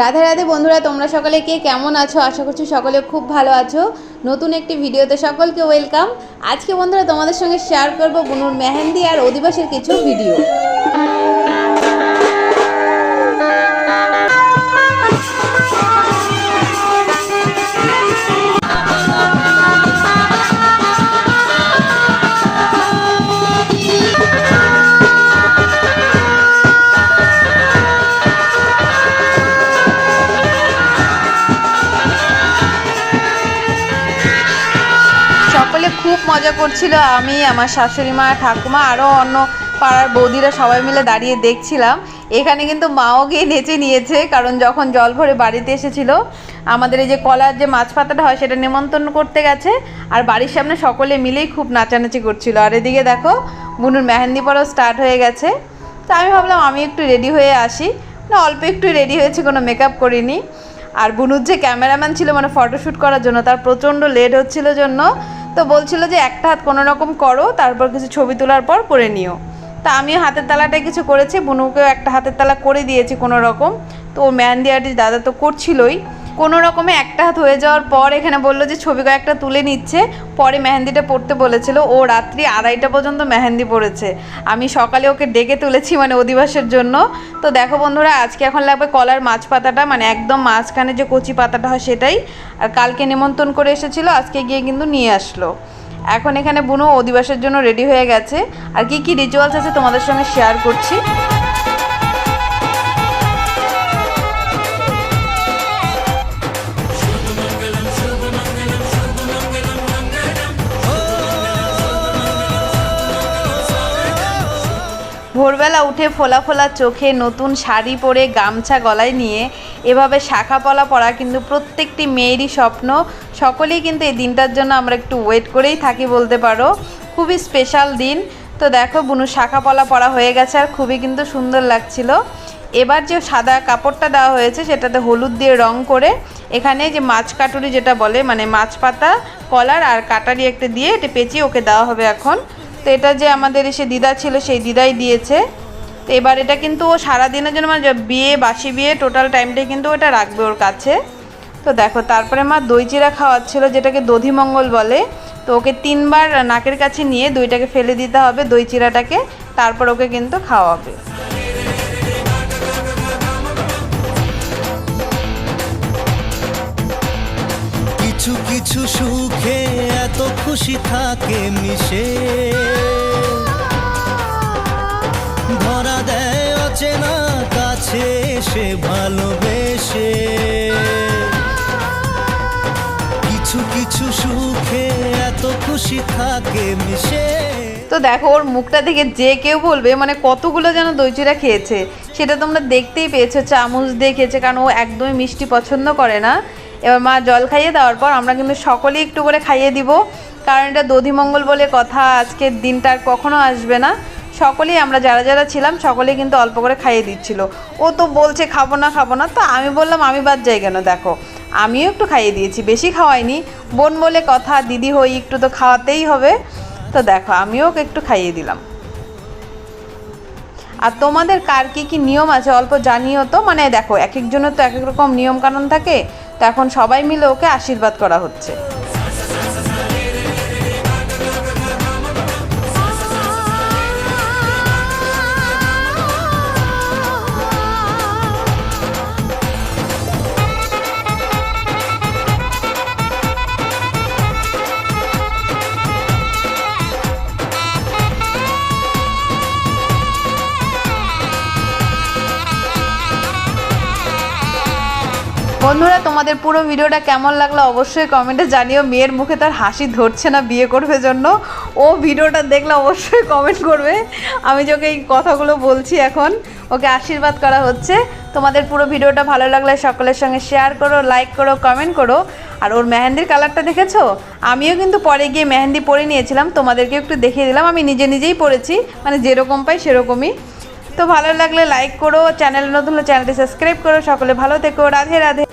রাধে রাধে বন্ধুরা, তোমরা সকলে কে কেমন আছো? আশা করছি সকলে খুব ভালো আছো। নতুন একটি ভিডিওতে সকলকে ওয়েলকাম। আজকে বন্ধুরা তোমাদের সঙ্গে শেয়ার করব বুনুর মেহেন্দি আর অধিবাসের কিছু ভিডিও সকলে খুব মজা করছিল। আমি, আমার শাশুড়ি মা, ঠাকুমা আরও অন্য পাড়ার বৌদিরা সবাই মিলে দাঁড়িয়ে দেখছিলাম। এখানে কিন্তু মাও গিয়ে নেচে নিয়েছে, কারণ যখন জল ভরে বাড়িতে এসেছিল, আমাদের এই যে কলার যে মাছ পাতাটা হয়, সেটা নিমন্ত্রণ করতে গেছে। আর বাড়ির সামনে সকলে মিলেই খুব নাচানাচি করছিল। আর এদিকে দেখো বুনুর মেহেন্দি পরাও স্টার্ট হয়ে গেছে। তো আমি ভাবলাম, আমি একটু রেডি হয়ে আসি। না, অল্প একটু রেডি হয়েছি, কোনো মেকআপ করিনি। আর বুনুর যে ক্যামেরাম্যান ছিল মানে ফটোশ্যুট করার জন্য, তার প্রচণ্ড লেট হচ্ছিল জন্য তো বলছিল যে একটা হাত কোনো রকম করো, তারপর কিছু ছবি তোলার পর করে নিও। তা আমিও হাতের তালাটাই কিছু করেছি, বুনুকেও একটা হাতের তালা করে দিয়েছি কোনো রকম। তো ও মেহেন্দি আর্টিস্ট দাদা তো করছিলই। কোনো রকমে একটা হাত হয়ে যাওয়ার পর এখানে বলল যে, ছবি কয়েকটা তুলে নিচ্ছে। পরে মেহেন্দিটা পড়তে বলেছিল। ও রাত্রি আড়াইটা পর্যন্ত মেহেন্দি পড়েছে। আমি সকালে ওকে ডেকে তুলেছি মানে অধিবাসের জন্য। তো দেখো বন্ধুরা, আজকে এখন লাগবে কলার মাছ পাতাটা মানে একদম মাঝখানে যে কচি পাতাটা হয় সেটাই। আর কালকে নিমন্ত্রণ করে এসেছিল, আজকে গিয়ে কিন্তু নিয়ে আসলো। এখন এখানে বুনো অধিবাসের জন্য রেডি হয়ে গেছে। আর কি কি রিচুয়ালস আছে তোমাদের সঙ্গে শেয়ার করছি। ভোরবেলা উঠে ফোলা ফোলা চোখে নতুন শাড়ি পরে গামছা গলায় নিয়ে এভাবে শাখা পলা পরা কিন্তু প্রত্যেকটি মেয়েরই স্বপ্ন। সকলেই কিন্তু এই দিনটার জন্য আমরা একটু ওয়েট করেই থাকি বলতে পারো। খুবই স্পেশাল দিন। তো দেখো বুনু, শাখা পলা পরা হয়ে গেছে আর খুবই কিন্তু সুন্দর লাগছিল। এবার যে সাদা কাপড়টা দেওয়া হয়েছে সেটাতে হলুদ দিয়ে রং করে এখানে যে মাছ কাটুরি যেটা বলে মানে মাছ পাতা, কলার আর কাটারি একটা দিয়ে এটা পেঁচিয়ে ওকে দেওয়া হবে এখন। তো এটা যে আমাদের এসে দিদা ছিল, সেই দিদাই দিয়েছে। তো এবার এটা কিন্তু ও সারাদিনের জন্য মানে বিয়ে, বাসি বিয়ে টোটাল টাইমটাই কিন্তু ওটা রাখবে ওর কাছে। তো দেখো, তারপরে মা দই চিরা খাওয়াচ্ছিলো, যেটাকে দধিমঙ্গল বলে। তো ওকে তিনবার নাকের কাছে নিয়ে দইটাকে ফেলে দিতে হবে দই চিরাটাকে, তারপর ওকে কিন্তু খাওয়াবে। কিছু কিছু সুখে খুশি থাকে মিশে। ধরা দেয় অচেনা কাছে সে ভালোবেসে। কিছু কিছু সুখে এত খুশি থাকে মিশে। তো দেখো, ওর মুখটা দেখে যে কেউ বলবে মানে কতগুলো যেন দই চিড়া খেয়েছে, সেটা তোমরা দেখতেই পেয়েছ, চামচ দিয়ে খেয়েছে, কারণ ও একদমই মিষ্টি পছন্দ করে না। এবার মা জল খাইয়ে দেওয়ার পর আমরা কিন্তু সকলেই একটু করে খাইয়ে দিব। কারণ এটা দধিমঙ্গল বলে কথা, আজকের দিনটা আর কখনো আসবে না। সকলেই আমরা যারা যারা ছিলাম, সকলেই কিন্তু অল্প করে খাইয়ে দিচ্ছিল। ও তো বলছে, খাব না খাব না। তো আমি বললাম, আমি বাদ যাই কেন, দেখো। আমিও একটু খাইয়ে দিয়েছি, বেশি খাওয়াইনি। বোন বলে কথা, দিদি হই, একটু তো খাওয়াতেই হবে। তো দেখো, আমিও একটু খাইয়ে দিলাম। আর তোমাদের কার কী কী নিয়ম আছে, অল্প জানিও তো। মানে দেখো এক একজনের তো এক এক রকম নিয়ম কানুন থাকে। তো এখন সবাই মিলে ওকে আশীর্বাদ করা হচ্ছে। বন্ধুরা, তোমাদের পুরো ভিডিওটা কেমন লাগল অবশ্যই কমেন্টে জানিও। মেয়ের মুখে তার হাসি ধরছে না বিয়ে করবে জন্য। ও ভিডিওটা দেখলে অবশ্যই কমেন্ট করবে। আমি যোকে এই কথাগুলো বলছি এখন, ওকে আশীর্বাদ করা হচ্ছে। তোমাদের পুরো ভিডিওটা ভালো লাগলে সকলের সঙ্গে শেয়ার করো লাইক করো কমেন্ট করো। আর ওর মেহেন্দির কালারটা দেখেছ? আমিও কিন্তু পরে গিয়ে মেহেন্দি পরে নিয়েছিলাম। তোমাদেরকে একটু দেখিয়ে দিলাম। আমি নিজে নিজেই পরেছি। মানে যেরকম পাই সেরকমই। তো ভালো লাগলে লাইক করো। চ্যানেল নতুন হলে চ্যানেলটি সাবস্ক্রাইব করো। সকলে ভালো থেকো। রাধে রাধে।